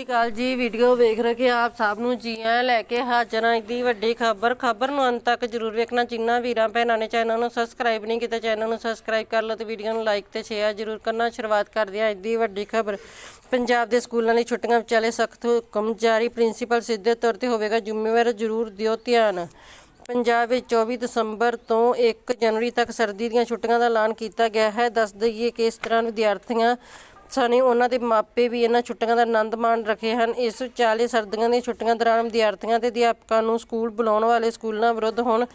ਸਤਿ ਜੀ ਵੀਡੀਓ ਵੇਖ ਰਹੇ ਆਪ ਸਭ ਨੂੰ ਜੀ ਆਇਆਂ ਲੈ ਕੇ ਹਾਜ਼ਰ ਹਾਂ ਦੀ ਵੱਡੀ ਖਬਰ। ਖਬਰ ਨੂੰ ਅੰਤ ਤੱਕ ਜਰੂਰ ਵੇਖਣਾ, ਜਿੰਨਾ ਵੀਰਾਂ, ਭੈਣਾਂ ਨੇ ਚੈਨਲ ਨੂੰ ਸਬਸਕ੍ਰਾਈਬ ਨਹੀਂ ਕੀਤਾ ਚੈਨਲ ਨੂੰ ਸਬਸਕ੍ਰਾਈਬ ਕਰ ਲਓ ਤੇ ਵੀਡੀਓ ਨੂੰ ਲਾਈਕ ਤੇ ਸ਼ੇਅਰ ਜਰੂਰ ਕਰਨਾ। ਸ਼ੁਰੂਆਤ ਕਰਦੇ ਹਾਂ ਅੱਜ ਦੀ ਵੱਡੀ ਖਬਰ। ਪੰਜਾਬ ਦੇ ਸਕੂਲਾਂ ਲਈ ਛੁੱਟੀਆਂ ਵਿਚਾਲੇ ਸਖਤ ਹੁਕਮ ਜਾਰੀ, ਪ੍ਰਿੰਸੀਪਲ ਸਿੱਧੇ ਤੌਰ ਤੇ ਹੋਵੇਗਾ, ਜ਼ਿੰਮੇਵਾਰ ਜਰੂਰ ਦਿਓ ਧਿਆਨ। ਪੰਜਾਬ ਵਿੱਚ 24 ਦਸੰਬਰ ਤੋਂ 1 ਜਨਵਰੀ ਤੱਕ ਸਰਦੀ ਦੀਆਂ ਛੁੱਟੀਆਂ ਦਾ ਐਲਾਨ ਕੀਤਾ ਗਿਆ ਹੈ। ਦੱਸ ਦਈਏ ਕਿ ਇਸ ਤਰ੍ਹਾਂ ਵਿਦਿਆਰਥੀਆਂ ਸਣੇ ਉਹਨਾਂ ਦੇ ਮਾਪੇ ਵੀ ਇਹਨਾਂ ਛੁੱਟੀਆਂ ਦਾ ਆਨੰਦ ਮਾਣ ਰਹੇ ਹਨ। ਇਸ ਵਿਚਾਲੇ ਸਰਦੀਆਂ ਦੀਆਂ ਛੁੱਟੀਆਂ ਦੌਰਾਨ ਵਿਦਿਆਰਥੀਆਂ ਤੇ ਅਧਿਆਪਕਾਂ ਨੂੰ ਸਕੂਲ ਬੁਲਾਉਣ ਵਾਲੇ ਸਕੂਲਾਂ ਵਿਰੁੱਧ ਹੁਣ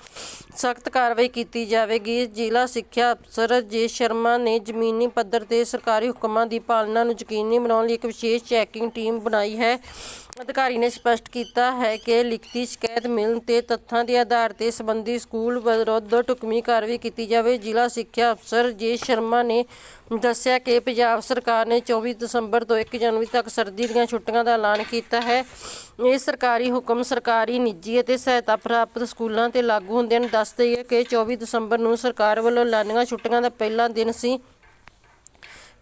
ਸਖਤ ਕਾਰਵਾਈ ਕੀਤੀ ਜਾਵੇਗੀ। ਜ਼ਿਲ੍ਹਾ ਸਿੱਖਿਆ ਅਫਸਰ ਜੇ ਸ਼ਰਮਾ ਨੇ ਜ਼ਮੀਨੀ ਪੱਧਰ ਤੇ ਸਰਕਾਰੀ ਹੁਕਮਾਂ ਦੀ ਪਾਲਣਾ ਨੂੰ ਯਕੀਨੀ ਬਣਾਉਣ ਲਈ ਇੱਕ ਵਿਸ਼ੇਸ਼ ਚੈਕਿੰਗ ਟੀਮ ਬਣਾਈ ਹੈ। ਅਧਿਕਾਰੀ ਨੇ ਸਪਸ਼ਟ ਕੀਤਾ ਹੈ ਕਿ ਲਿਖਤੀ ਸ਼ਿਕਾਇਤ ਮਿਲਣ ਤੇ ਤੱਥਾਂ ਦੇ ਆਧਾਰ ਤੇ ਸੰਬੰਧੀ ਸਕੂਲ ਵਿਰੁੱਧ ਟੁਕਮੀ ਕਾਰਵਾਈ ਕੀਤੀ ਜਾਵੇ। ਜ਼ਿਲ੍ਹਾ ਸਿੱਖਿਆ ਅਫਸਰ ਜੇ ਸ਼ਰਮਾ ਨੇ ਦੱਸਿਆ ਕਿ ਪੰਜਾਬ ਸਰਕਾਰ ਨੇ 24 ਦਸੰਬਰ ਤੋਂ 1 ਜਨਵਰੀ ਤੱਕ ਸਰਦੀ ਦੀਆਂ ਛੁੱਟੀਆਂ ਦਾ ਐਲਾਨ ਕੀਤਾ ਹੈ। ਇਹ ਸਰਕਾਰੀ ਹੁਕਮ ਸਰਕਾਰੀ ਨਿੱਜੀ ਅਤੇ ਸਹਾਇਤਾ ਪ੍ਰਾਪਤ ਸਕੂਲਾਂ ਤੇ ਲਾਗੂ ਹੁੰਦੇ ਹਨ। ਦੱਸ ਦਈਏ ਕਿ 24 ਦਸੰਬਰ ਨੂੰ ਸਰਕਾਰ ਵੱਲੋਂ ਐਲਾਨੀਆਂ ਛੁੱਟੀਆਂ ਦਾ ਪਹਿਲਾ ਦਿਨ ਸੀ।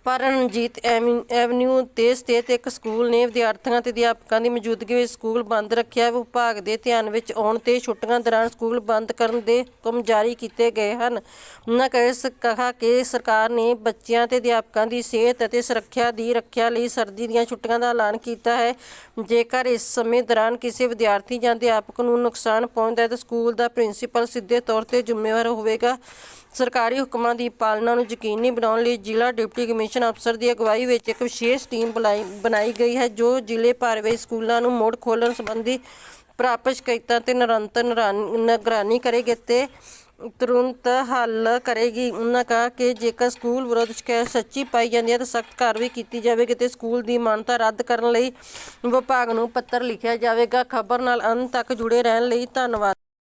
ਪਰ ਰਣਜੀਤ ਐਵੀ- ਐਵਨਿਊ ਤੇ ਸਥਿਤ ਇੱਕ ਸਕੂਲ ਨੇ ਵਿਦਿਆਰਥੀਆਂ ਤੇ ਅਧਿਆਪਕਾਂ ਦੀ ਮੌਜੂਦਗੀ ਵਿੱਚ ਸਕੂਲ ਬੰਦ ਰੱਖਿਆ। ਵਿਭਾਗ ਦੇ ਧਿਆਨ ਵਿੱਚ ਆਉਣ ਤੇ ਛੁੱਟੀਆਂ ਦੌਰਾਨ ਸਕੂਲ ਬੰਦ ਕਰਨ ਦੇ ਹੁਕਮ ਜਾਰੀ ਕੀਤੇ ਗਏ ਹਨ। ਉਹਨਾਂ ਕਹੇ ਸ- ਕਿਹਾ ਕਿ ਸਰਕਾਰ ਨੇ ਬੱਚਿਆਂ ਤੇ ਅਧਿਆਪਕਾਂ ਦੀ ਸਿਹਤ ਅਤੇ ਸੁਰੱਖਿਆ ਦੀ ਰੱਖਿਆ ਲਈ ਸਰਦੀ ਦੀਆਂ ਛੁੱਟੀਆਂ ਦਾ ਐਲਾਨ ਕੀਤਾ ਹੈ। ਜੇਕਰ ਇਸ ਸਮੇਂ ਦੌਰਾਨ ਕਿਸੇ ਵਿਦਿਆਰਥੀ ਜਾਂ ਅਧਿਆਪਕ ਨੂੰ ਨੁਕਸਾਨ ਪਹੁੰਚਦਾ ਹੈ, ਤਾਂ ਸਕੂਲ ਦਾ ਪ੍ਰਿੰਸੀਪਲ ਸਿੱਧੇ ਤੌਰ ਤੇ ਜ਼ਿੰਮੇਵਾਰ ਹੋਵੇਗਾ। ਸਰਕਾਰੀ ਹੁਕਮਾਂ ਦੀ ਪਾਲਣਾ ਨੂੰ ਯਕੀਨੀ ਬਣਾਉਣ ਲਈ ਜ਼ਿਲ੍ਹਾ ਡਿਪਟੀ ਕਮਿਸ਼ਨ ਅਫਸਰ ਦੀ ਅਗਵਾਈ ਵਿੱਚ ਇੱਕ ਵਿਸ਼ੇਸ਼ ਟੀਮ ਬੁਲਾਈ ਬਣਾਈ ਗਈ ਹੈ, ਜੋ ਜ਼ਿਲ੍ਹੇ ਭਰ ਵਿੱਚ ਸਕੂਲਾਂ ਨੂੰ ਮੁੜ ਖੋਲ੍ਹਣ ਸੰਬੰਧੀ ਪ੍ਰਾਪਤ ਸ਼ਿਕਾਇਤਾਂ ਤੇ ਨਿਰੰਤਰ ਨਿਗਰਾਨ- ਨਿਗਰਾਨੀ ਕਰੇਗੀ ਤੇ ਤੁਰੰਤ ਹੱਲ ਕਰੇਗੀ। ਉਹਨਾਂ ਕਹਾ ਕਿ ਜੇਕਰ ਸਕੂਲ ਵਿਰੁੱਧ ਸ਼ਿਕਾਇਤ ਸੱਚੀ ਪਾਈ ਜਾਂਦੀ ਹੈ, ਤਾਂ ਸਖਤ ਕਾਰਵਾਈ ਕੀਤੀ ਜਾਵੇਗੀ ਤੇ ਸਕੂਲ ਦੀ ਮਾਨਤਾ ਰੱਦ ਕਰਨ ਲਈ ਵਿਭਾਗ ਨੂੰ ਪੱਤਰ ਲਿਖਿਆ ਜਾਵੇਗਾ। ਖਬਰ ਨਾਲ ਅੰਤ ਤੱਕ ਜੁੜੇ ਰਹਿਣ ਲਈ ਧੰਨਵਾਦ।